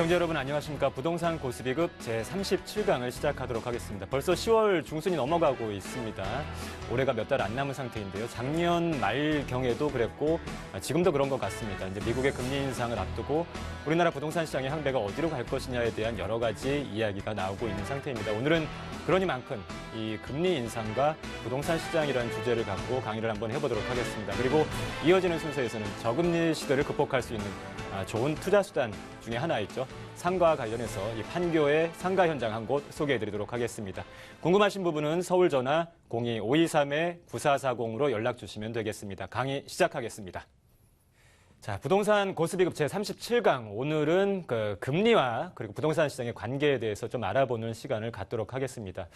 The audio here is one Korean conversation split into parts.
시청자 여러분 안녕하십니까. 부동산 고수비급 제37강을 시작하도록 하겠습니다. 벌써 10월 중순이 넘어가고 있습니다. 올해가 몇 달 안 남은 상태인데요. 작년 말경에도 그랬고 아, 지금도 그런 것 같습니다. 이제 미국의 금리 인상을 앞두고 우리나라 부동산 시장의 항배가 어디로 갈 것이냐에 대한 여러 가지 이야기가 나오고 있는 상태입니다. 오늘은 그러니만큼 이 금리 인상과 부동산 시장이라는 주제를 갖고 강의를 한번 해보도록 하겠습니다. 그리고 이어지는 순서에서는 저금리 시대를 극복할 수 있는 아, 좋은 투자 수단 중에 하나 있죠. 상가와 관련해서 이 판교의 상가 현장 한 곳 소개해드리도록 하겠습니다. 궁금하신 부분은 서울 전화 02-523-9440으로 연락 주시면 되겠습니다. 강의 시작하겠습니다. 자, 부동산 고수비급 제 37강. 오늘은 그 금리와 그리고 부동산 시장의 관계에 대해서 좀 알아보는 시간을 갖도록 하겠습니다.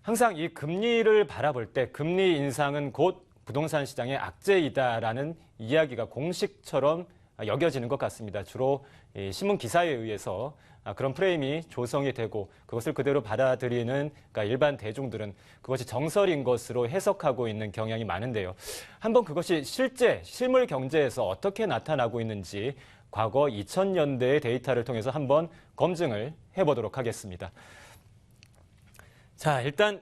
항상 이 금리를 바라볼 때 금리 인상은 곧 부동산 시장의 악재이다라는 이야기가 공식처럼 여겨지는 것 같습니다. 주로 이 신문 기사에 의해서 아, 그런 프레임이 조성이 되고 그것을 그대로 받아들이는 그러니까 일반 대중들은 그것이 정설인 것으로 해석하고 있는 경향이 많은데요. 한번 그것이 실제 실물 경제에서 어떻게 나타나고 있는지 과거 2000년대의 데이터를 통해서 한번 검증을 해보도록 하겠습니다. 자, 일단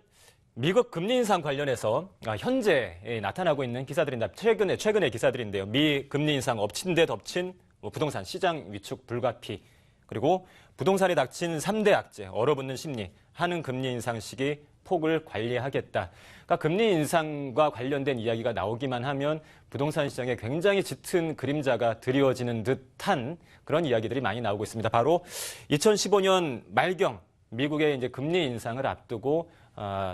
미국 금리 인상 관련해서 아, 현재 나타나고 있는 기사들입니다. 최근에 최근의 기사들인데요. 미 금리 인상 엎친 데 덮친 뭐 부동산 시장 위축 불가피 그리고 부동산에 닥친 3대 악재 얼어붙는 심리 하는 금리 인상 시기 폭을 관리하겠다. 그러니까 금리 인상과 관련된 이야기가 나오기만 하면 부동산 시장에 굉장히 짙은 그림자가 드리워지는 듯한 그런 이야기들이 많이 나오고 있습니다. 바로 2015년 말경 미국의 이제 금리 인상을 앞두고 어,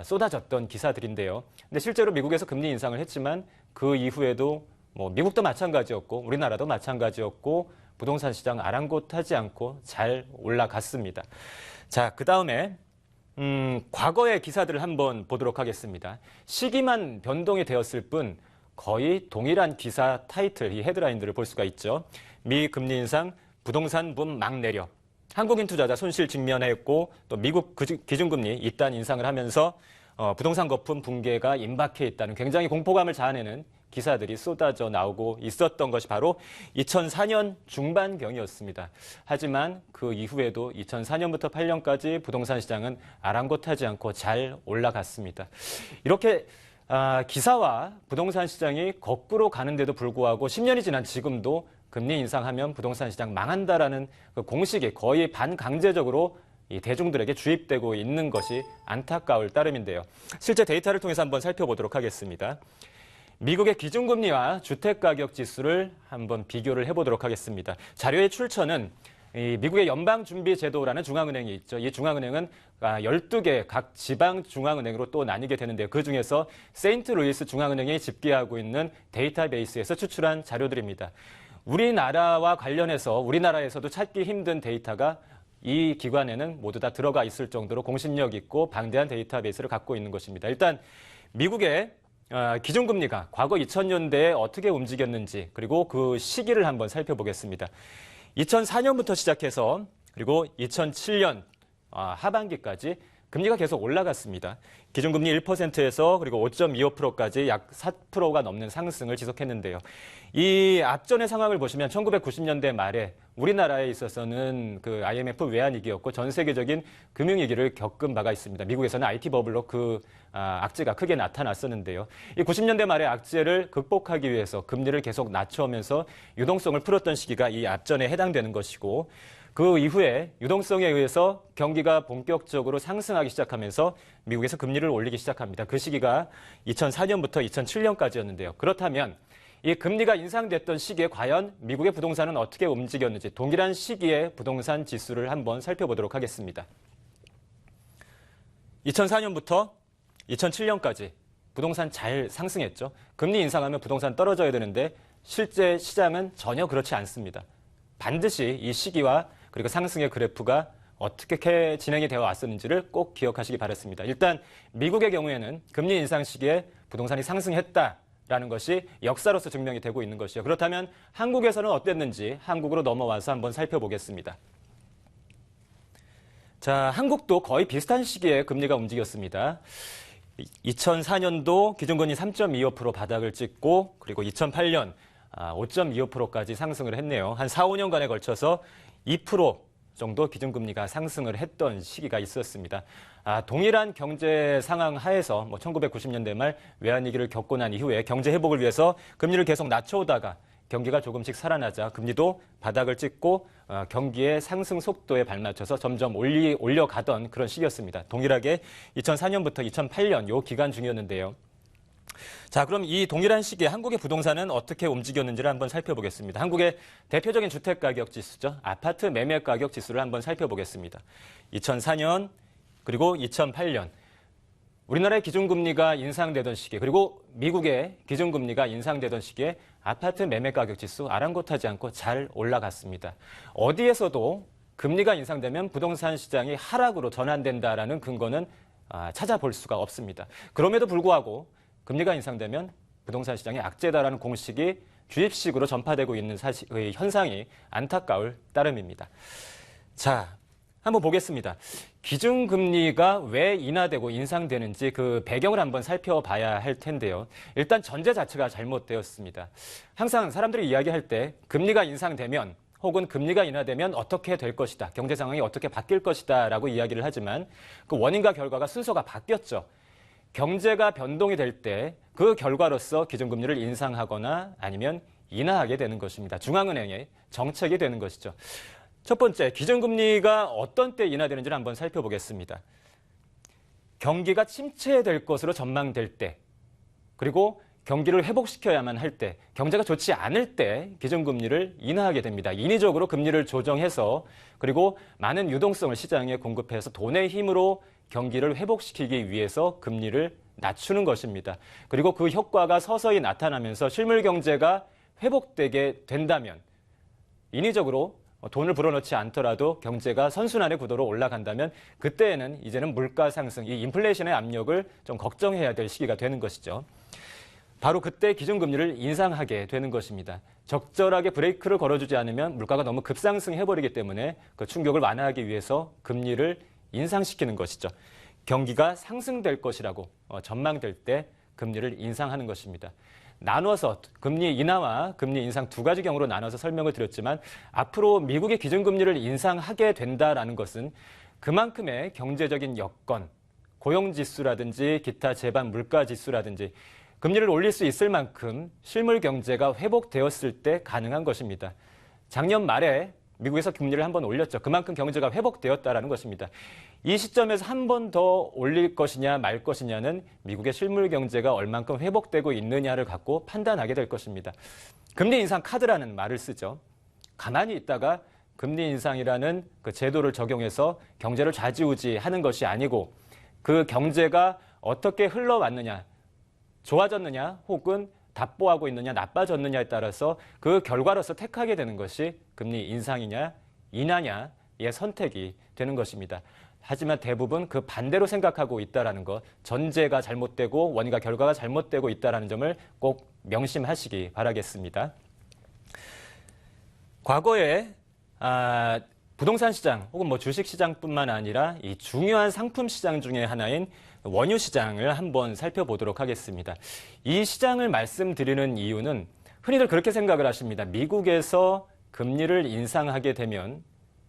쏟아졌던 기사들인데요. 근데 실제로 미국에서 금리 인상을 했지만 그 이후에도 뭐 미국도 마찬가지였고 우리나라도 마찬가지였고 부동산 시장 아랑곳하지 않고 잘 올라갔습니다. 자, 그 다음에 음, 과거의 기사들을 한번 보도록 하겠습니다. 시기만 변동이 되었을 뿐 거의 동일한 기사 타이틀, 이 헤드라인들을 볼 수가 있죠. 미 금리 인상, 부동산 붐 막 내려. 한국인 투자자 손실 직면했고 또 미국 기준금리 이단 인상을 하면서 어, 부동산 거품 붕괴가 임박해 있다는 굉장히 공포감을 자아내는 기사들이 쏟아져 나오고 있었던 것이 바로 2004년 중반경이었습니다. 하지만 그 이후에도 2004년부터 8년까지 부동산 시장은 아랑곳하지 않고 잘 올라갔습니다. 이렇게 아, 기사와 부동산 시장이 거꾸로 가는데도 불구하고 10년이 지난 지금도 금리 인상하면 부동산 시장 망한다라는 그 공식이 거의 반강제적으로 이 대중들에게 주입되고 있는 것이 안타까울 따름인데요. 실제 데이터를 통해서 한번 살펴보도록 하겠습니다. 미국의 기준금리와 주택가격 지수를 한번 비교를 해보도록 하겠습니다. 자료의 출처는 미국의 연방준비제도라는 중앙은행이 있죠. 이 중앙은행은 12개 아, 각 지방 중앙은행으로 또 나뉘게 되는데요. 그 중에서 세인트루이스 중앙은행이 집계하고 있는 데이터베이스에서 추출한 자료들입니다. 우리나라와 관련해서 우리나라에서도 찾기 힘든 데이터가 이 기관에는 모두 다 들어가 있을 정도로 공신력 있고 방대한 데이터베이스를 갖고 있는 것입니다. 일단 미국의 어, 기준금리가 과거 2000년대에 어떻게 움직였는지 그리고 그 시기를 한번 살펴보겠습니다. 2004년부터 시작해서 그리고 2007년 아, 하반기까지 금리가 계속 올라갔습니다. 기준금리 1%에서 그리고 5.25%까지 약 4%가 넘는 상승을 지속했는데요. 이 앞전의 상황을 보시면 1990년대 말에 우리나라에 있어서는 그 IMF 외환위기였고 전 세계적인 금융위기를 겪은 바가 있습니다. 미국에서는 IT 버블로 그 아, 악재가 크게 나타났었는데요. 이 90년대 말의 악재를 극복하기 위해서 금리를 계속 낮춰오면서 유동성을 풀었던 시기가 이 앞전에 해당되는 것이고 그 이후에 유동성에 의해서 경기가 본격적으로 상승하기 시작하면서 미국에서 금리를 올리기 시작합니다. 그 시기가 2004년부터 2007년까지였는데요. 그렇다면 이 금리가 인상됐던 시기에 과연 미국의 부동산은 어떻게 움직였는지 동일한 시기의 부동산 지수를 한번 살펴보도록 하겠습니다. 2004년부터 2007년까지 부동산 잘 상승했죠. 금리 인상하면 부동산 떨어져야 되는데 실제 시장은 전혀 그렇지 않습니다. 반드시 이 시기와 그리고 상승의 그래프가 어떻게 진행이 되어 왔었는지를 꼭 기억하시기 바랐습니다. 일단 미국의 경우에는 금리 인상 시기에 부동산이 상승했다라는 것이 역사로서 증명이 되고 있는 것이요. 그렇다면 한국에서는 어땠는지 한국으로 넘어와서 한번 살펴보겠습니다. 자, 한국도 거의 비슷한 시기에 금리가 움직였습니다. 2004년도 기준금리 3.25% 바닥을 찍고 그리고 2008년 5.25%까지 아, 상승을 했네요. 한 4, 5년간에 걸쳐서 2% 정도 기준금리가 상승을 했던 시기가 있었습니다. 아, 동일한 경제 상황 하에서 뭐 1990년대 말 외환위기를 겪고 난 이후에 경제 회복을 위해서 금리를 계속 낮춰오다가 경기가 조금씩 살아나자 금리도 바닥을 찍고 어, 경기의 상승 속도에 발맞춰서 점점 올리, 올려가던 그런 시기였습니다. 동일하게 2004년부터 2008년 요 기간 중이었는데요. 자, 그럼 이 동일한 시기에 한국의 부동산은 어떻게 움직였는지를 한번 살펴보겠습니다. 한국의 대표적인 주택 가격 지수죠. 아파트 매매 가격 지수를 한번 살펴보겠습니다. 2004년 그리고 2008년 우리나라의 기준금리가 인상되던 시기 그리고 미국의 기준금리가 인상되던 시기에 아파트 매매 가격 지수 아랑곳하지 않고 잘 올라갔습니다. 어디에서도 금리가 인상되면 부동산 시장이 하락으로 전환된다라는 근거는 아, 찾아볼 수가 없습니다. 그럼에도 불구하고 금리가 인상되면 부동산 시장이 악재다라는 공식이 주입식으로 전파되고 있는 사실, 현상이 안타까울 따름입니다. 자, 한번 보겠습니다. 기준금리가 왜 인하되고 인상되는지 그 배경을 한번 살펴봐야 할 텐데요. 일단 전제 자체가 잘못되었습니다. 항상 사람들이 이야기할 때 금리가 인상되면 혹은 금리가 인하되면 어떻게 될 것이다. 경제 상황이 어떻게 바뀔 것이다. 라고 이야기를 하지만 그 원인과 결과가 순서가 바뀌었죠. 경제가 변동이 될 때 그 결과로서 기준금리를 인상하거나 아니면 인하하게 되는 것입니다. 중앙은행의 정책이 되는 것이죠. 첫 번째, 기준금리가 어떤 때 인하되는지를 한번 살펴보겠습니다. 경기가 침체될 것으로 전망될 때, 그리고 경기를 회복시켜야만 할 때, 경제가 좋지 않을 때 기준금리를 인하하게 됩니다. 인위적으로 금리를 조정해서 그리고 많은 유동성을 시장에 공급해서 돈의 힘으로 경기를 회복시키기 위해서 금리를 낮추는 것입니다. 그리고 그 효과가 서서히 나타나면서 실물 경제가 회복되게 된다면 인위적으로 돈을 불어넣지 않더라도 경제가 선순환의 구도로 올라간다면 그때에는 이제는 물가 상승, 이 인플레이션의 압력을 좀 걱정해야 될 시기가 되는 것이죠. 바로 그때 기준금리를 인상하게 되는 것입니다. 적절하게 브레이크를 걸어주지 않으면 물가가 너무 급상승해버리기 때문에 그 충격을 완화하기 위해서 금리를 인상시키는 것이죠. 경기가 상승될 것이라고 어, 전망될 때 금리를 인상하는 것입니다. 나눠서 금리 인하와 금리 인상 두 가지 경우로 나눠서 설명을 드렸지만 앞으로 미국의 기준금리를 인상하게 된다라는 것은 그만큼의 경제적인 여건, 고용지수라든지 기타 재반 물가지수라든지 금리를 올릴 수 있을 만큼 실물 경제가 회복되었을 때 가능한 것입니다. 작년 말에 미국에서 금리를 한 번 올렸죠. 그만큼 경제가 회복되었다라는 것입니다. 이 시점에서 한 번 더 올릴 것이냐 말 것이냐는 미국의 실물 경제가 얼만큼 회복되고 있느냐를 갖고 판단하게 될 것입니다. 금리 인상 카드라는 말을 쓰죠. 가만히 있다가 금리 인상이라는 그 제도를 적용해서 경제를 좌지우지 하는 것이 아니고 그 경제가 어떻게 흘러왔느냐, 좋아졌느냐, 혹은 답보하고 있느냐, 나빠졌느냐에 따라서 그 결과로서 택하게 되는 것이 금리 인상이냐, 인하냐의 선택이 되는 것입니다. 하지만 대부분 그 반대로 생각하고 있다라는 것, 전제가 잘못되고 원인과 결과가 잘못되고 있다라는 점을 꼭 명심하시기 바라겠습니다. 과거에 아, 부동산 시장 혹은 뭐 주식 시장뿐만 아니라 이 중요한 상품 시장 중에 하나인 원유 시장을 한번 살펴보도록 하겠습니다. 이 시장을 말씀드리는 이유는 흔히들 그렇게 생각을 하십니다. 미국에서 금리를 인상하게 되면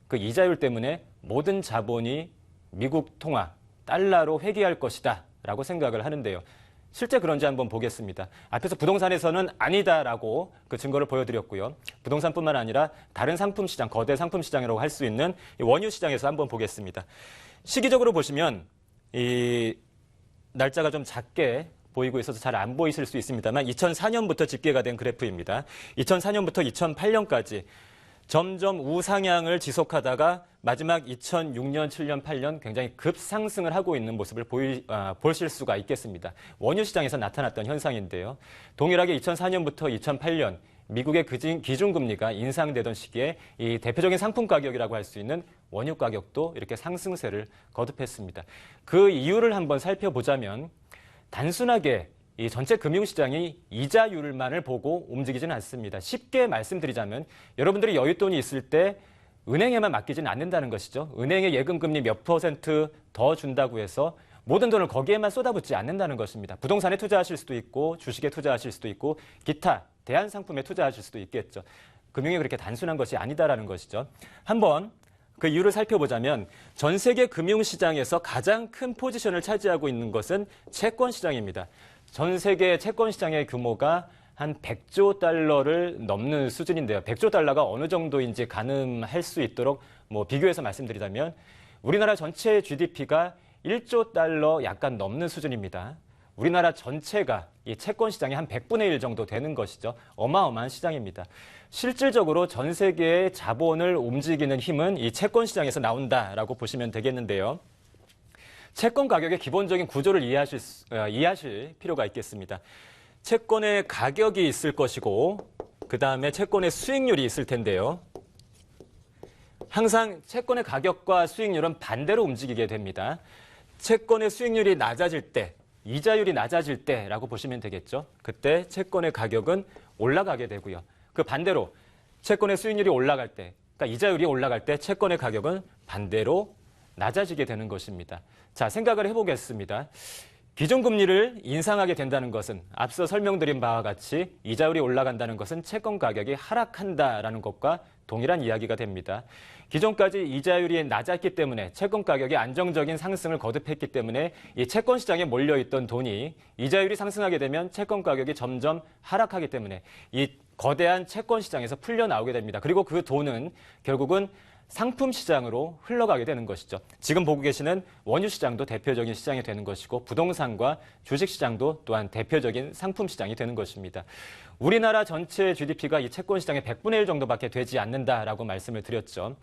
그 이자율 때문에 모든 자본이 미국 통화, 달러로 회귀할 것이다 라고 생각을 하는데요. 실제 그런지 한번 보겠습니다. 앞에서 부동산에서는 아니다라고 그 증거를 보여드렸고요. 부동산뿐만 아니라 다른 상품 시장, 거대 상품 시장이라고 할 수 있는 원유 시장에서 한번 보겠습니다. 시기적으로 보시면 이 날짜가 좀 작게 보이고 있어서 잘 안 보이실 수 있습니다만 2004년부터 집계가 된 그래프입니다. 2004년부터 2008년까지 점점 우상향을 지속하다가 마지막 2006년, 7년, 8년 굉장히 급상승을 하고 있는 모습을 보이, 아, 보실 수가 있겠습니다. 원유 시장에서 나타났던 현상인데요. 동일하게 2004년부터 2008년 미국의 기준금리가 인상되던 시기에 이 대표적인 상품 가격이라고 할 수 있는 원유 가격도 이렇게 상승세를 거듭했습니다. 그 이유를 한번 살펴보자면 단순하게 이 전체 금융시장이 이자율만을 보고 움직이지는 않습니다. 쉽게 말씀드리자면 여러분들이 여윳돈이 있을 때 은행에만 맡기지는 않는다는 것이죠. 은행의 예금금리 몇 퍼센트 더 준다고 해서 모든 돈을 거기에만 쏟아붓지 않는다는 것입니다. 부동산에 투자하실 수도 있고 주식에 투자하실 수도 있고 기타 대한 상품에 투자하실 수도 있겠죠. 금융이 그렇게 단순한 것이 아니다라는 것이죠. 한번 그 이유를 살펴보자면 전 세계 금융시장에서 가장 큰 포지션을 차지하고 있는 것은 채권 시장입니다. 전 세계 채권 시장의 규모가 한 100조 달러를 넘는 수준인데요. 100조 달러가 어느 정도인지 가늠할 수 있도록 뭐 비교해서 말씀드리자면 우리나라 전체 GDP가 1조 달러 약간 넘는 수준입니다. 우리나라 전체가 이 채권 시장의 한 100분의 1 정도 되는 것이죠. 어마어마한 시장입니다. 실질적으로 전 세계의 자본을 움직이는 힘은 이 채권 시장에서 나온다라고 보시면 되겠는데요. 채권 가격의 기본적인 구조를 이해하실, 수- 어, 이해하실 필요가 있겠습니다. 채권의 가격이 있을 것이고, 그 다음에 채권의 수익률이 있을 텐데요. 항상 채권의 가격과 수익률은 반대로 움직이게 됩니다. 채권의 수익률이 낮아질 때, 이자율이 낮아질 때라고 보시면 되겠죠. 그때 채권의 가격은 올라가게 되고요. 그 반대로 채권의 수익률이 올라갈 때, 그러니까 이자율이 올라갈 때 채권의 가격은 반대로 낮아지게 되는 것입니다. 자, 생각을 해보겠습니다. 기존 금리를 인상하게 된다는 것은 앞서 설명드린 바와 같이 이자율이 올라간다는 것은 채권 가격이 하락한다라는 것과 동일한 이야기가 됩니다. 기존까지 이자율이 낮았기 때문에 채권 가격이 안정적인 상승을 거듭했기 때문에 이 채권 시장에 몰려있던 돈이 이자율이 상승하게 되면 채권 가격이 점점 하락하기 때문에 이 거대한 채권 시장에서 풀려 나오게 됩니다. 그리고 그 돈은 결국은 상품 시장으로 흘러가게 되는 것이죠. 지금 보고 계시는 원유 시장도 대표적인 시장이 되는 것이고 부동산과 주식 시장도 또한 대표적인 상품 시장이 되는 것입니다. 우리나라 전체 GDP가 이 채권 시장의 100분의 1 정도밖에 되지 않는다라고 말씀을 드렸죠.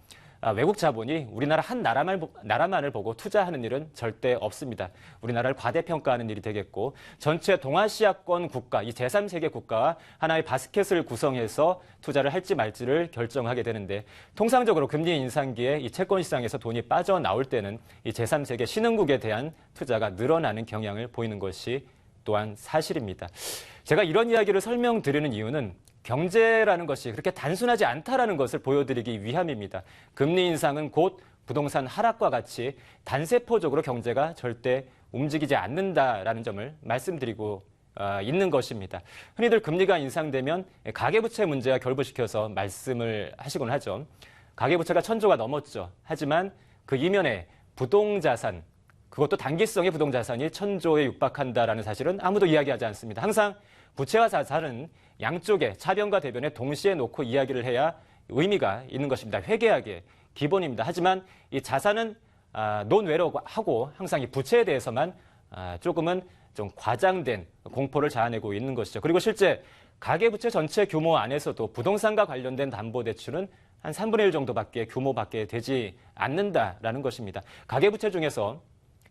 아, 외국 자본이 우리나라 한 나라만, 보- 나라만을 보고 투자하는 일은 절대 없습니다. 우리나라를 과대평가하는 일이 되겠고 전체 동아시아권 국가, 이 제3세계 국가와 하나의 바스켓을 구성해서 투자를 할지 말지를 결정하게 되는데 통상적으로 금리 인상기에 이 채권 시장에서 돈이 빠져나올 때는 이 제3세계 신흥국에 대한 투자가 늘어나는 경향을 보이는 것이 또한 사실입니다. 제가 이런 이야기를 설명드리는 이유는 경제라는 것이 그렇게 단순하지 않다라는 것을 보여드리기 위함입니다. 금리 인상은 곧 부동산 하락과 같이 단세포적으로 경제가 절대 움직이지 않는다라는 점을 말씀드리고 어, 있는 것입니다. 흔히들 금리가 인상되면 가계부채 문제와 결부시켜서 말씀을 하시곤 하죠. 가계부채가 천조가 넘었죠. 하지만 그 이면에 부동자산, 그것도 단기성의 부동자산이 천조에 육박한다라는 사실은 아무도 이야기하지 않습니다. 항상 부채와 자산은 양쪽에 차변과 대변에 동시에 놓고 이야기를 해야 의미가 있는 것입니다. 회계학의 기본입니다. 하지만 이 자산은 아, 논외로 하고 항상 이 부채에 대해서만 아, 조금은 좀 과장된 공포를 자아내고 있는 것이죠. 그리고 실제 가계부채 전체 규모 안에서도 부동산과 관련된 담보대출은 한 3분의 1 정도밖에 규모밖에 되지 않는다라는 것입니다. 가계부채 중에서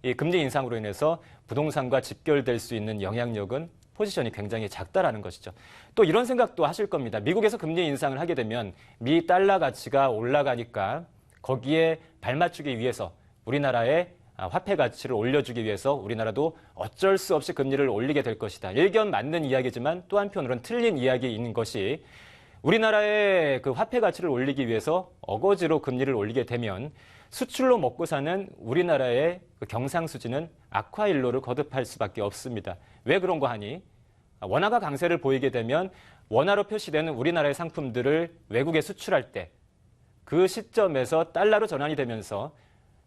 이 금리 인상으로 인해서 부동산과 직결될 수 있는 영향력은 포지션이 굉장히 작다라는 것이죠. 또 이런 생각도 하실 겁니다. 미국에서 금리 인상을 하게 되면 미 달러 가치가 올라가니까 거기에 발맞추기 위해서 우리나라의 아, 화폐 가치를 올려주기 위해서 우리나라도 어쩔 수 없이 금리를 올리게 될 것이다. 일견 맞는 이야기지만 또 한편으로는 틀린 이야기인 것이 우리나라의 그 화폐 가치를 올리기 위해서 어거지로 금리를 올리게 되면 수출로 먹고 사는 우리나라의 그 경상 수지는 악화일로를 거듭할 수밖에 없습니다. 왜 그런 거 하니? 원화가 강세를 보이게 되면 원화로 표시되는 우리나라의 상품들을 외국에 수출할 때 그 시점에서 달러로 전환이 되면서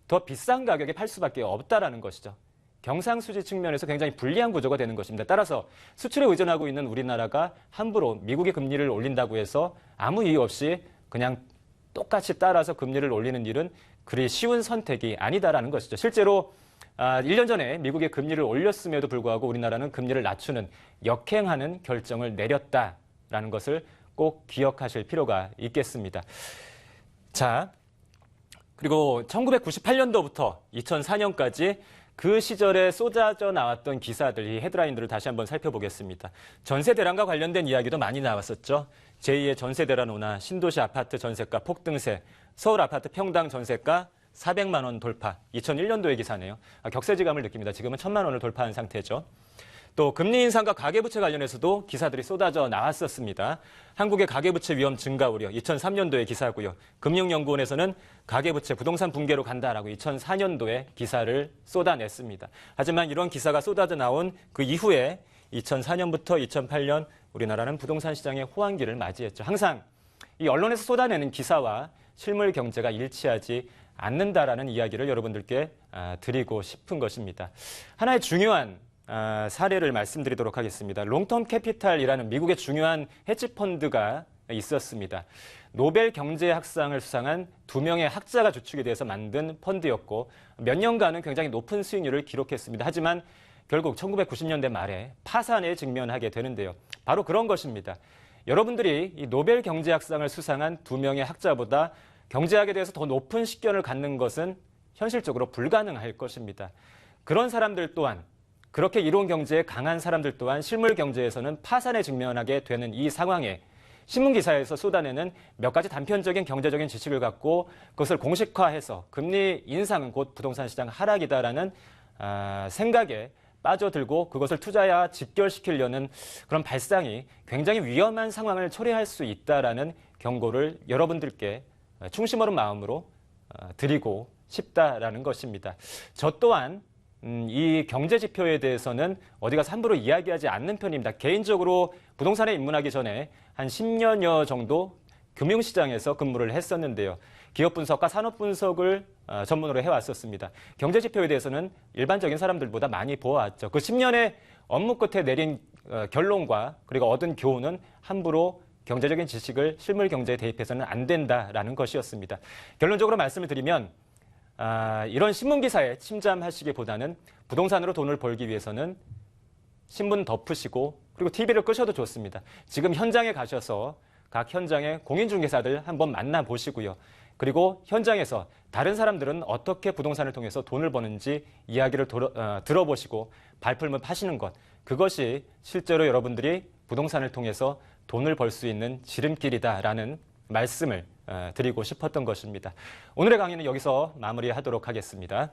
더 비싼 가격에 팔 수밖에 없다라는 것이죠. 경상수지 측면에서 굉장히 불리한 구조가 되는 것입니다. 따라서 수출에 의존하고 있는 우리나라가 함부로 미국의 금리를 올린다고 해서 아무 이유 없이 그냥 똑같이 따라서 금리를 올리는 일은 그리 쉬운 선택이 아니다라는 것이죠. 실제로 아, 1년 전에 미국의 금리를 올렸음에도 불구하고 우리나라는 금리를 낮추는 역행하는 결정을 내렸다라는 것을 꼭 기억하실 필요가 있겠습니다. 자, 그리고 1998년도부터 2004년까지 그 시절에 쏟아져 나왔던 기사들, 이 헤드라인들을 다시 한번 살펴보겠습니다. 전세 대란과 관련된 이야기도 많이 나왔었죠. 제2의 전세 대란 오나 신도시 아파트 전세가 폭등세, 서울 아파트 평당 전세가 400만 원 돌파. 2001년도의 기사네요. 아, 격세지감을 느낍니다. 지금은 1000만 원을 돌파한 상태죠. 또 금리 인상과 가계부채 관련해서도 기사들이 쏟아져 나왔었습니다. 한국의 가계부채 위험 증가 우려 2003년도의 기사고요. 금융연구원에서는 가계부채 부동산 붕괴로 간다라고 2004년도에 기사를 쏟아냈습니다. 하지만 이런 기사가 쏟아져 나온 그 이후에 2004년부터 2008년 우리나라는 부동산 시장의 호황기를 맞이했죠. 항상 이 언론에서 쏟아내는 기사와 실물 경제가 일치하지 않는다라는 이야기를 여러분들께 아, 드리고 싶은 것입니다. 하나의 중요한 아, 사례를 말씀드리도록 하겠습니다. 롱텀 캐피탈이라는 미국의 중요한 헤지 펀드가 있었습니다. 노벨 경제학상을 수상한 두 명의 학자가 주축이 돼서 만든 펀드였고 몇 년간은 굉장히 높은 수익률을 기록했습니다. 하지만 결국 1990년대 말에 파산에 직면하게 되는데요. 바로 그런 것입니다. 여러분들이 이 노벨 경제학상을 수상한 두 명의 학자보다 경제학에 대해서 더 높은 식견을 갖는 것은 현실적으로 불가능할 것입니다. 그런 사람들 또한 그렇게 이론 경제에 강한 사람들 또한 실물 경제에서는 파산에 직면하게 되는 이 상황에 신문 기사에서 쏟아내는 몇 가지 단편적인 경제적인 지식을 갖고 그것을 공식화해서 금리 인상은 곧 부동산 시장 하락이다라는 아, 생각에 빠져들고 그것을 투자야 직결시키려는 그런 발상이 굉장히 위험한 상황을 초래할 수 있다라는 경고를 여러분들께 충심 어른 마음으로 어, 드리고 싶다라는 것입니다. 저 또한 음, 이 경제 지표에 대해서는 어디 가서 함부로 이야기하지 않는 편입니다. 개인적으로 부동산에 입문하기 전에 한 10년여 정도 금융시장에서 근무를 했었는데요. 기업 분석과 산업 분석을 어, 전문으로 해왔었습니다. 경제 지표에 대해서는 일반적인 사람들보다 많이 보아왔죠. 그 10년의 업무 끝에 내린 어, 결론과 그리고 얻은 교훈은 함부로 경제적인 지식을 실물 경제에 대입해서는 안 된다라는 것이었습니다. 결론적으로 말씀을 드리면 아, 이런 신문 기사에 침잠하시기보다는 부동산으로 돈을 벌기 위해서는 신문 덮으시고 그리고 TV를 끄셔도 좋습니다. 지금 현장에 가셔서 각 현장의 공인중개사들 한번 만나보시고요. 그리고 현장에서 다른 사람들은 어떻게 부동산을 통해서 돈을 버는지 이야기를 도러, 어, 들어보시고 발품을 파시는 것. 그것이 실제로 여러분들이 부동산을 통해서 돈을 벌 수 있는 지름길이다라는 말씀을 어, 드리고 싶었던 것입니다. 오늘의 강의는 여기서 마무리하도록 하겠습니다.